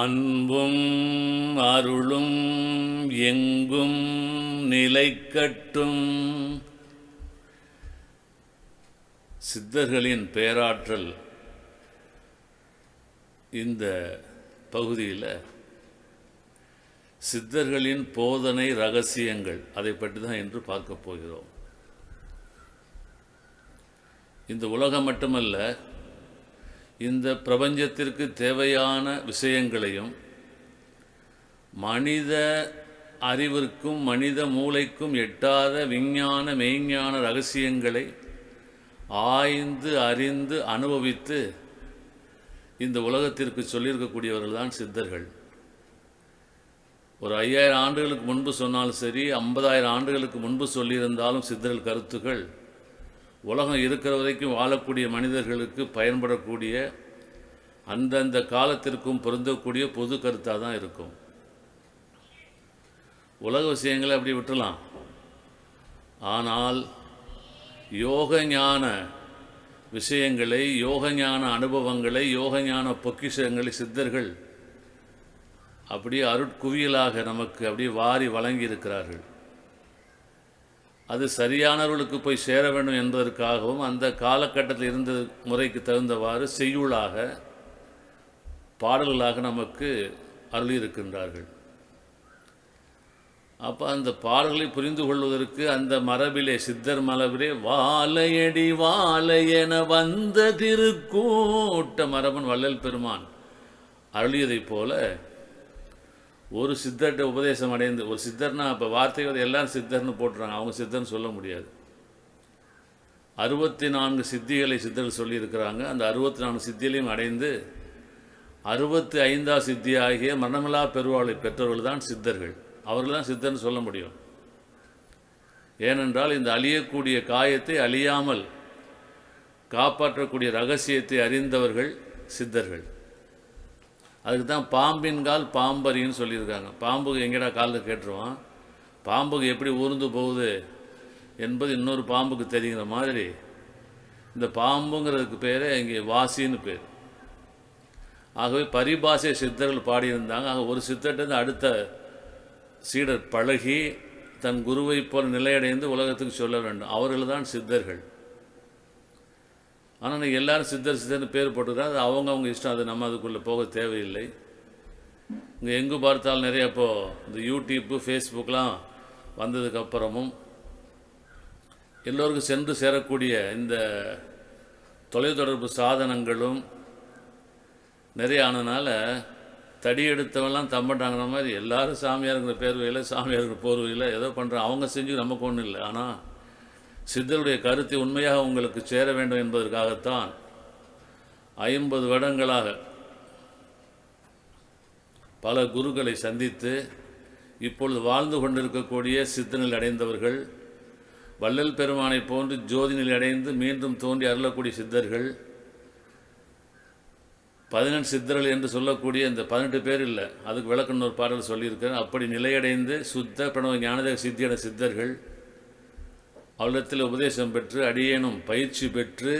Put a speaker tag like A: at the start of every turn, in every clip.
A: அன்பும் அருளும் எங்கும் நிலைக்கட்டும். சித்தர்களின் பேராற்றல் இந்த பகுதியில் சித்தர்களின் போதனை ரகசியங்கள் அதை பற்றி தான் இன்று பார்க்க போகிறோம். இந்த உலகம் மட்டுமல்ல இந்த பிரபஞ்சத்திற்கு தேவையான விஷயங்களையும் மனித அறிவிற்கும் மனித மூளைக்கும் எட்டாத விஞ்ஞான மெய்ஞான ரகசியங்களை ஆய்ந்து அறிந்து அனுபவித்து இந்த உலகத்திற்கு சொல்லியிருக்கக்கூடியவர்கள் தான் சித்தர்கள். ஒரு ஐயாயிரம் ஆண்டுகளுக்கு முன்பு சொன்னாலும் சரி ஐம்பதாயிரம் ஆண்டுகளுக்கு முன்பு சொல்லியிருந்தாலும் சித்தர்கள் கருத்துக்கள் உலகம் இருக்கிற வரைக்கும் வாழக்கூடிய மனிதர்களுக்கு பயன்படக்கூடிய அந்தந்த காலத்திற்கும் பொருந்தக்கூடிய பொது கருத்தாக தான் இருக்கும். உலக விஷயங்களை அப்படி விட்டுலாம் ஆனால் யோக ஞான விஷயங்களை யோக ஞான அனுபவங்களை யோக ஞான பொக்கிஷங்களை சித்தர்கள் அப்படியே அருட்குவியலாக நமக்கு அப்படியே வாரி வழங்கி இருக்கிறார்கள் அது சரியானவர்களுக்கு போய் சேர வேண்டும் என்பதற்காகவும் அந்த காலகட்டத்தில் இருந்த முறைக்கு தகுந்தவாறு செய்யுளாக பாடல்களாக நமக்கு அருளியிருக்கின்றார்கள். அப்போ அந்த பாடல்களை புரிந்து கொள்வதற்கு அந்த மரபிலே சித்தர் மரபிலே வாழையடி வாழை என வந்த திருக்கூட்ட மரபன் வள்ளல் பெருமான் அருளியதைப் போல ஒரு சித்தர்கிட்ட உபதேசம் அடைந்து ஒரு சித்தர்னா இப்போ வார்த்தை வந்து எல்லாரும் சித்தர்னு போட்டுறாங்க. அவங்க சித்தர்னு சொல்ல முடியாது. அறுபத்தி நான்கு சித்திகளை சித்தர்கள் சொல்லியிருக்கிறாங்க. அந்த அறுபத்தி நான்கு சித்திகளையும் அடைந்து அறுபத்தி ஐந்தாம் சித்தி ஆகிய மரணமில்லா பெருவாளை பெற்றவர்கள் தான் சித்தர்கள். அவர்கள் தான் சித்தர்னு சொல்ல முடியும். ஏனென்றால் இந்த அழியக்கூடிய காயத்தை அழியாமல் காப்பாற்றக்கூடிய ரகசியத்தை அறிந்தவர்கள் சித்தர்கள். அதுக்கு தான் பாம்பின் கால் பாம்பரின்னு சொல்லியிருக்காங்க. பாம்புக்கு எங்கடா காலில் கேட்டுருவான்? பாம்புக்கு எப்படி ஊர்ந்து போகுது என்பது இன்னொரு பாம்புக்கு தெரிகிற மாதிரி இந்த பாம்புங்கிறதுக்கு பேரே இங்கே வாசின்னு பேர். ஆகவே பரிபாஷை சித்தர்கள் பாடியிருந்தாங்க. ஆக ஒரு சித்தர்கிட்ட அடுத்த சீடர் பழகி தன் குருவை போல் நிலையடைந்து உலகத்துக்கு சொல்ல வேண்டும். அவர்கள் தான் சித்தர்கள். ஆனால் நீங்கள் எல்லாரும் சித்தர் சித்தர்னு பேர் போட்டுக்கிறா அது அவங்க அவங்க இஷ்டம். அது நம்ம அதுக்குள்ளே போக தேவையில்லை. இங்கே எங்கு பார்த்தாலும் நிறைய இப்போது இந்த யூடியூப்பு ஃபேஸ்புக்கெலாம் வந்ததுக்கப்புறமும் எல்லோருக்கும் சென்று சேரக்கூடிய இந்த தொலைத்தொடர்பு சாதனங்களும் நிறைய ஆனதுனால தடி எடுத்தவெல்லாம் தம்பட்டாங்கிற மாதிரி எல்லாரும் சாமியாருங்கிற பேர்வையில் சாமியாருங்கிற போர்வையில் ஏதோ பண்ணுறாங்க அவங்க செஞ்சு நமக்கு ஒன்றும் இல்லை. ஆனால் சித்தருடைய கருத்தை உண்மையாக உங்களுக்கு சேர வேண்டும் என்பதற்காகத்தான் ஐம்பது வருடங்களாக பல குருக்களை சந்தித்து இப்பொழுது வாழ்ந்து கொண்டிருக்கக்கூடிய சித்தனில் அடைந்தவர்கள் வள்ளல் பெருமானை போன்று ஜோதினில் அடைந்து மீண்டும் தோன்றி அருளக்கூடிய சித்தர்கள் பதினெட்டு சித்தர்கள் என்று சொல்லக்கூடிய இந்த பதினெட்டு பேர் இல்லை அதுக்கு விளக்கணும் ஒரு பாடல் சொல்லியிருக்கிறேன் அப்படி நிலையடைந்து சுத்த பிரணவ ஞானதேவ சித்தியான சித்தர்கள் அவளிடத்தில் உபதேசம் பெற்று அடியேனும் பயிற்சி பெற்று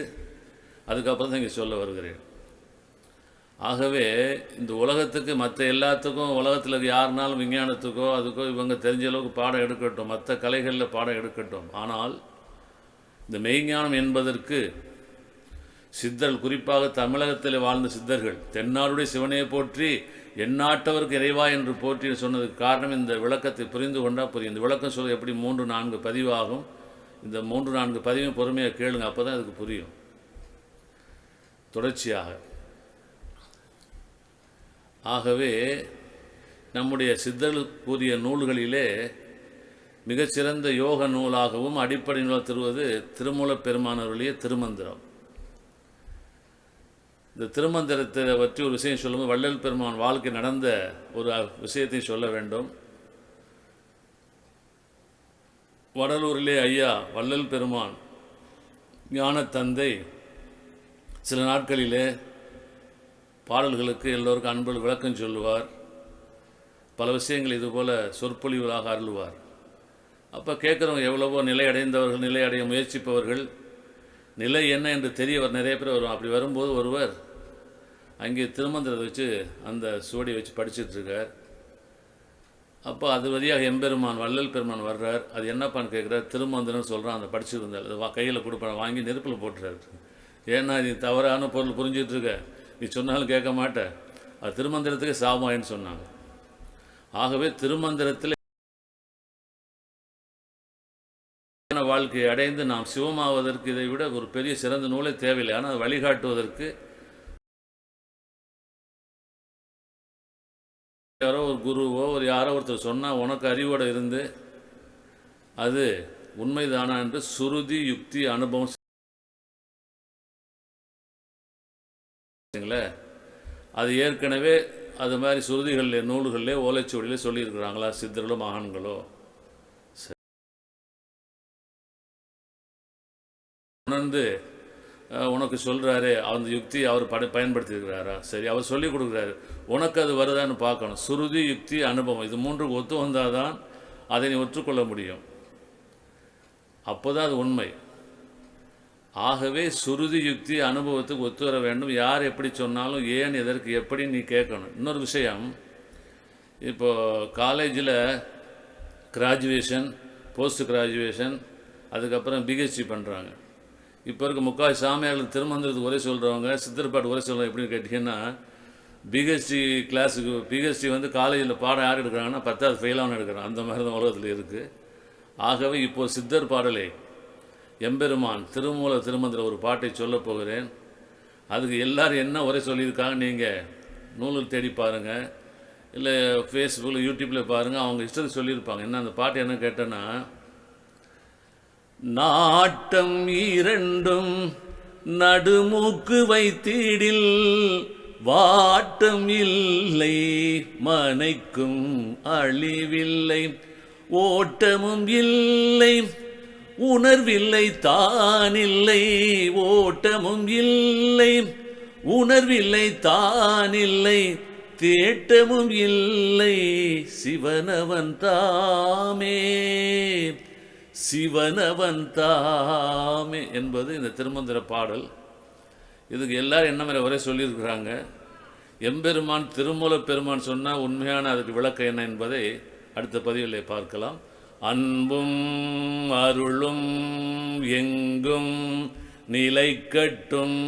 A: அதுக்கப்புறம் தான் இங்கே சொல்ல வருகிறேன். ஆகவே இந்த உலகத்துக்கு மற்ற எல்லாத்துக்கும் உலகத்தில் யாருனாலும் விஞ்ஞானத்துக்கோ அதுக்கோ இவங்க தெரிஞ்ச அளவுக்கு பாடம் எடுக்கட்டும் மற்ற கலைகளில் பாடம் எடுக்கட்டும். ஆனால் இந்த மெய்ஞானம் என்பதற்கு சித்தர்கள் குறிப்பாக தமிழகத்தில் வாழ்ந்த சித்தர்கள் தென்னாடுடைய சிவனையை போற்றி எந்நாட்டவருக்கு இறைவா என்று போற்றி சொன்னதுக்கு காரணம் இந்த விளக்கத்தை புரிந்து கொண்டால் புரியும். இந்த விளக்கம் சொல்ல எப்படி மூன்று நான்கு பதிவாகும். இந்த மூன்று நான்கு பதிவையும் பொறுமையாக கேளுங்க அப்போ தான் அதுக்கு புரியும். தொடர்ச்சியாக. ஆகவே நம்முடைய சித்தர்கள் கூறிய நூல்களிலே மிகச்சிறந்த யோக நூலாகவும் அடிப்படை நூலாக தருவது திருமூலப் பெருமானவருடைய திருமந்திரம். இந்த திருமந்திரத்தை பற்றி ஒரு விஷயம் சொல்லும்போது வள்ளல் பெருமான் வாழ்க்கை நடந்த ஒரு விஷயத்தை சொல்ல வேண்டும். வடலூரிலே ஐயா வள்ளல் பெருமான் ஞானத்தந்தை. சில நாட்களிலே பாடல்களுக்கு எல்லோருக்கும் அன்பு விளக்கம் சொல்லுவார். பல விஷயங்கள் இதுபோல் சொற்பொழிவுகளாக அருள்வார். அப்போ கேட்குறவங்க எவ்வளவோ நிலை அடைந்தவர்கள் நிலை அடைய முயற்சிப்பவர்கள். நிலை என்ன என்று தெரியவர் நிறைய பேர் வரும் அப்படி வரும்போது ஒருவர் அங்கே திருமந்திரத்தை வச்சு அந்த சுவடியை வச்சு படிச்சிட்டு இருக்கார் அப்போ அது வழியாக எம்பெருமான் வள்ளல் பெருமான் வர்றார். அது என்னப்பான்னு கேட்குறாரு திருமந்திரம்னு சொல்கிறான் அந்த படிச்சிருந்தால். அது கையில் கொடுப்பேன் வாங்கி நெருப்பில் போட்டுறாரு. ஏன்னா நீ தவறான பொருள் புரிஞ்சிட்டு இருக்க. நீ சொன்னாலும் கேட்க மாட்ட. அது திருமந்திரத்துக்கு சாமாயின்னு சொன்னாங்க. ஆகவே திருமந்திரத்தில் வாழ்க்கையை அடைந்து நாம் சிவமாவதற்கு இதை விட ஒரு பெரிய சிறந்த நூலே தேவையில்லை. ஆனால் வழிகாட்டுவதற்கு யாரோ ஒரு குருவோ ஒரு யாரோ ஒருத்தர் சொன்னால் உனக்கு அறிவோடு இருந்து அது உண்மைதானா என்று சுருதி யுக்தி அனுபவம் அது ஏற்கனவே அது மாதிரி சுருதிகளில் நூல்களில் ஓலைச்சுவடியில் சொல்லியிருக்கிறாங்களா சித்தர்களோ மகான்களோ சரி. உணர்ந்து உனக்கு சொல்கிறாரு அந்த யுக்தி அவர் பட பயன்படுத்தியிருக்கிறாரா? சரி அவர் சொல்லி கொடுக்குறாரு. உனக்கு அது வருதான்னு பார்க்கணும். சுருதி யுக்தி அனுபவம் இது மூன்று ஒத்து வந்தால் தான் அதை நீ ஒற்றுக்கொள்ள முடியும். அப்போதான் அது உண்மை. ஆகவே சுருதி யுக்தி அனுபவத்துக்கு ஒத்து வர வேண்டும். யார் எப்படி சொன்னாலும் ஏன் எதற்கு எப்படி நீ கேட்கணும். இன்னொரு விஷயம் இப்போ காலேஜில் கிராஜுவேஷன் போஸ்ட் கிராஜுவேஷன் அதுக்கப்புறம் பிஹெச்சி பண்ணுறாங்க இப்போ இருக்க முக்கால் சாமியார்கள் திருமந்திரத்துக்கு உரை சொல்கிறவங்க சித்தர்பாட்டு உரை சொல்கிறவங்க எப்படின்னு கேட்டிங்கன்னா பிஹெச்டி கிளாஸுக்கு பிஹெச்டி வந்து காலேஜில் பாடம் யார் எடுக்கிறாங்கன்னா பத்தாவது ஃபெயிலான எடுக்கிறான். அந்த மாதிரி தான் உலகத்தில் இருக்குது ஆகவே இப்போ சித்தர் பாடலே எம்பெருமான் திருமூல திருமந்திர ஒரு பாட்டை சொல்லப் போகிறேன். அதுக்கு எல்லாரும் என்ன உரை சொல்லியிருக்காங்க நீங்கள் நூலில் தேடி பாருங்கள் இல்லை ஃபேஸ்புக்கில் யூடியூப்பில் பாருங்கள் அவங்க இஷ்டத்தை சொல்லியிருப்பாங்க. என்ன அந்த பாட்டு என்ன கேட்டேன்னா நாட்டம் இரண்டும் நடுமூக்கு வைத்திடில் வாட்டம் இல்லை மனைக்கும் அழிவில்லை ஓட்டமும் இல்லை உணர்வில்லை தானில்லை ஓட்டமும் இல்லை உணர்வில்லை தானில்லை தேட்டமும் இல்லை சிவனவன் தாமே. சிவனவன் தாமே என்பது இந்த திருமந்திர பாடல். இதுக்கு எல்லாரும் என்ன மாதிரி ஒரே சொல்லியிருக்கிறாங்க? எம்பெருமான் திருமூல பெருமான் சொன்னால் உண்மையான அதுக்கு விளக்கம் என்ன என்பதை அடுத்த பதிவில் பார்க்கலாம். அன்பும் அருளும் எங்கும் நிலைக்கட்டும்.